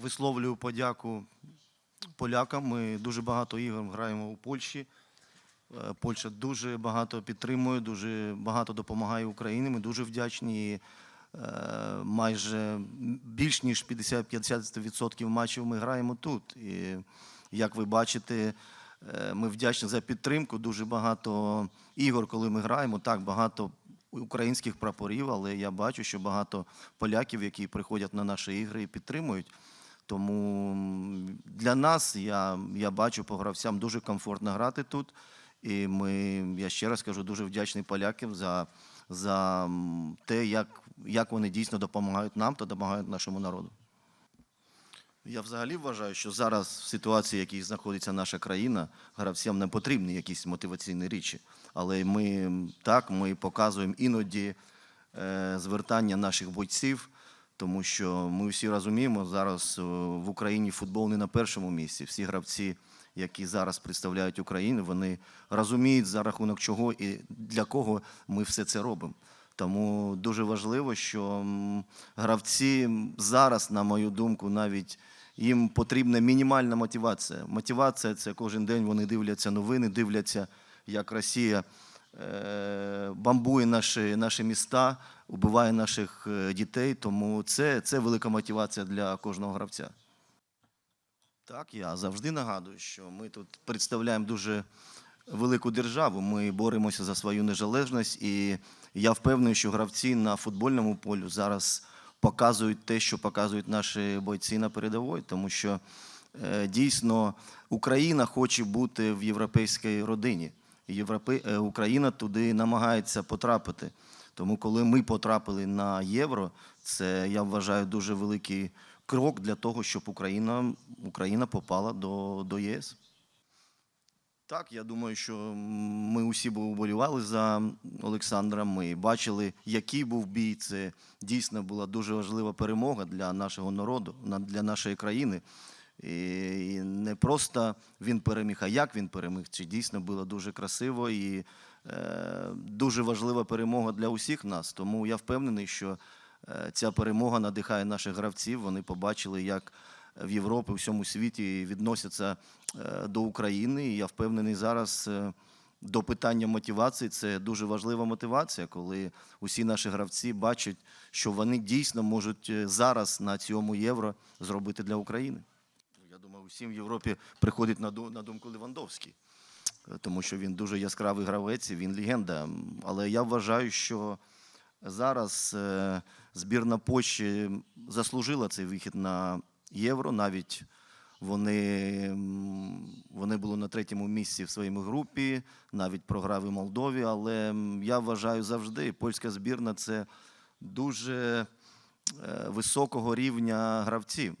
висловлюю подяку полякам. Ми дуже багато ігор граємо у Польщі. Е, Польща дуже багато підтримує, дуже багато допомагає Україні. Ми дуже вдячні. І, е, Майже більш ніж 50-50% матчів ми граємо тут. І як ви бачите, е, ми вдячні за підтримку. Дуже багато ігор, коли ми граємо, так багато українських прапорів, але я бачу, що багато поляків, які приходять на наші ігри і підтримують. Тому для нас я, я бачу по гравцям дуже комфортно грати тут. І ми, я ще раз кажу, дуже вдячний полякам за, за те, як, як вони дійсно допомагають нам та допомагають нашому народу. Я взагалі вважаю, що зараз в ситуації, в якій знаходиться наша країна, гравцям не потрібні якісь мотиваційні речі. Але ми так ми показуємо іноді е, звертання наших бойців, тому що ми всі розуміємо, зараз е, в Україні футбол не на першому місці. Всі гравці, які зараз представляють Україну, вони розуміють за рахунок чого і для кого ми все це робимо. Тому дуже важливо, що гравці зараз, на мою думку, навіть їм потрібна мінімальна мотивація. Мотивація це кожен день вони дивляться новини, дивляться, як Росія е, бомбує наші, наші міста, убиває наших е, дітей. Тому це, це велика мотивація для кожного гравця. Так, я завжди нагадую, що ми тут представляємо дуже велику державу. Ми боремося за свою незалежність, і я впевнений, що гравці на футбольному полі зараз показують те, що показують наші бойці на передовій, тому що е, дійсно Україна хоче бути в європейській родині. Європе... е, Україна туди намагається потрапити. Тому, коли ми потрапили на євро, це я вважаю дуже великий крок для того, щоб Україна, Україна попала до, до ЄС. Так, я думаю, що ми усі вболівали за Олександра. Ми бачили, який був бій. Це дійсно була дуже важлива перемога для нашого народу, для нашої країни. І не просто він переміг, а як він переміг. Це дійсно було дуже красиво і дуже важлива перемога для усіх нас. Тому я впевнений, що е, ця перемога надихає наших гравців. Вони побачили, як в Європі, у всьому світі відносяться е, до України. І я впевнений зараз е, до питання мотивації. Це дуже важлива мотивація, коли усі наші гравці бачать, що вони дійсно можуть е, зараз на цьому євро зробити для України. Я думаю, усім в Європі приходить на думку Левандовський, е, тому що він дуже яскравий гравець, він легенда. Але я вважаю, що зараз е, збірна Польщі заслужила цей вихід на євро. Навіть вони, вони були на третьому місці в своїй групі, навіть програли Молдові. Але я вважаю завжди, польська збірна це дуже е, високого рівня гравців.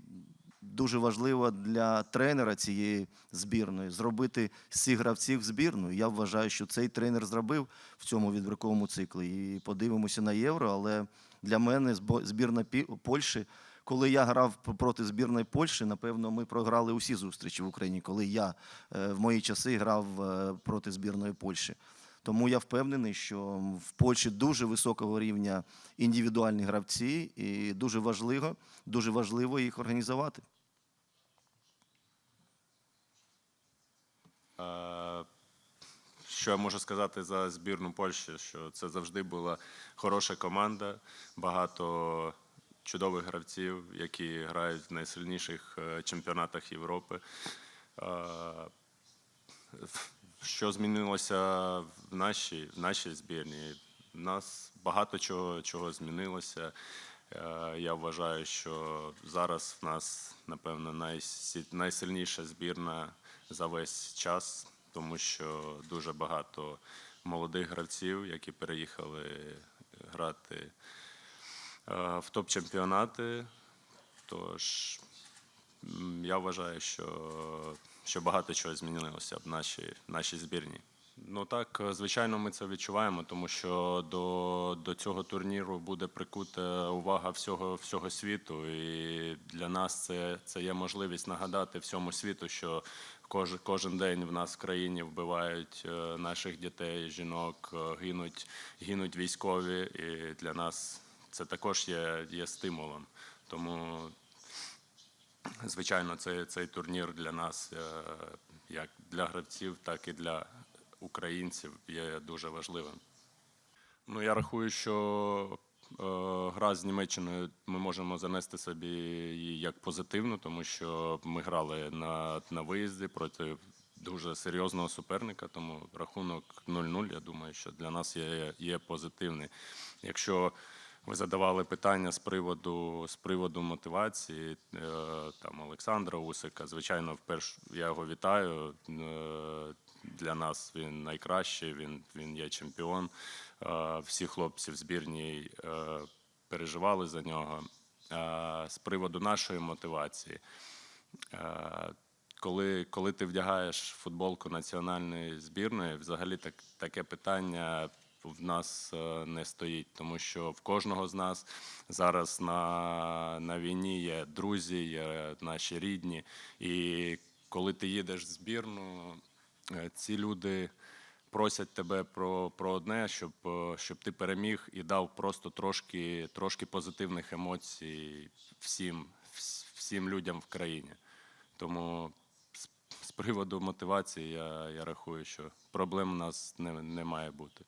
Дуже важливо для тренера цієї збірної зробити цих гравців збірну. Я вважаю, що цей тренер зробив в цьому відбірковому циклі. І подивимося на євро. Але для мене збірна Польщі, коли я грав проти збірної Польщі, напевно, ми програли усі зустрічі в Україні, коли я е, в мої часи грав е, проти збірної Польщі. Тому я впевнений, що в Польщі дуже високого рівня індивідуальні гравці, і дуже важливо, дуже важливо їх організувати. Е, Що я можу сказати за збірну Польщі? Що це завжди була хороша команда, багато чудових гравців, які грають в найсильніших е, чемпіонатах Європи. Що змінилося в нашій, в нашій збірні? У нас багато чого, чого змінилося. Е, Я вважаю, що зараз в нас, напевно, найсильніша збірна за весь час, тому що дуже багато молодих гравців, які переїхали грати е, в топ-чемпіонати. Тож я вважаю, що, що багато чого змінилося в нашій, нашій збірні. Ну так, е, звичайно, ми це відчуваємо, тому що до, до цього турніру буде прикута увага всього, всього світу. І для нас це, це є можливість нагадати всьому світу, що кож, кожен день в нас в країні вбивають е, наших дітей, жінок, е, гинуть, гинуть військові. І для нас це також є, є стимулом. Тому Звичайно, цей, цей турнір для нас, як для гравців, так і для українців, є дуже важливим. Ну, я рахую, що е, гра з Німеччиною ми можемо занести собі як позитивну, тому що ми грали на, на виїзді проти дуже серйозного суперника, тому рахунок 0-0, я думаю, що для нас є, є позитивний. Якщо ви задавали питання з приводу, з приводу мотивації е, там Олександра Усика. Звичайно, вперше я його вітаю. Для нас він найкращий, він, він є чемпіон. Е, Всі хлопці в збірній е, переживали за нього. Е, З приводу нашої мотивації, коли, коли ти вдягаєш футболку національної збірної, взагалі так, таке питання в нас не стоїть, тому що в кожного з нас зараз на, на війні є друзі, є наші рідні. І коли ти їдеш в збірну, ці люди просять тебе про, про одне, щоб, е, щоб ти переміг і дав просто трошки, трошки позитивних емоцій всім, всім людям в країні. Тому з приводу мотивації я, я рахую, що проблем у нас не, не має бути.